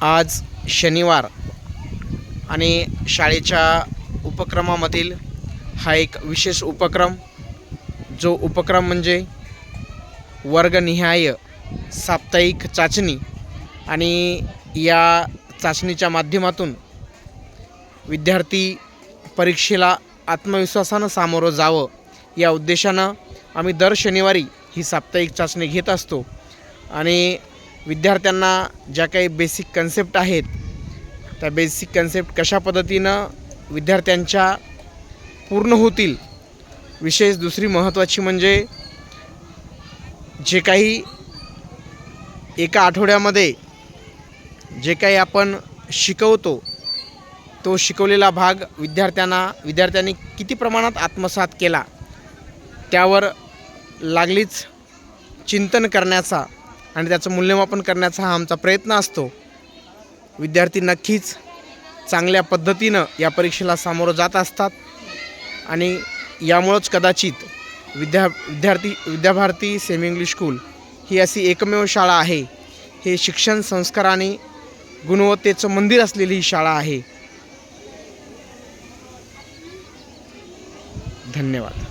आज शनिवार आणि शाळेच्या उपक्रमामधील हा एक विशेष उपक्रम जो उपक्रम म्हणजे वर्गनिहाय साप्ताहिक चाचणी आणि या चाचणीच्या माध्यमातून विद्यार्थी परीक्षेला आत्मविश्वासानं सामोरं जावं या उद्देशानं आम्ही दर शनिवारी ही साप्ताहिक चाचणी घेत असतो. आणि विद्यार्थ्यांना ज्या काही बेसिक कन्सेप्ट आहेत त्या बेसिक कन्सेप्ट कशा पद्धतीनं विद्यार्थ्यांच्या पूर्ण होतील विशेष दुसरी महत्त्वाची म्हणजे जे काही एका आठवड्यामध्ये जे काही आपण शिकवतो तो शिकवलेला भाग विद्यार्थ्यांना विद्यार्थ्यांनी किती प्रमाणात आत्मसात केला त्यावर लागलीच चिंतन करण्याचा आणि त्याचं मूल्यमापन करण्याचा हा आमचा प्रयत्न असतो. विद्यार्थी नक्कीच चांगल्या पद्धतीनं या परीक्षेला सामोरं जात असतात आणि यामुळंच कदाचित विद्या विद्यार्थी विद्याभारती सेमी इंग्लिश स्कूल ही अशी एकमेव शाळा आहे. हे शिक्षण संस्कार आणि गुणवत्तेचं मंदिर असलेली ही शाळा आहे. धन्यवाद.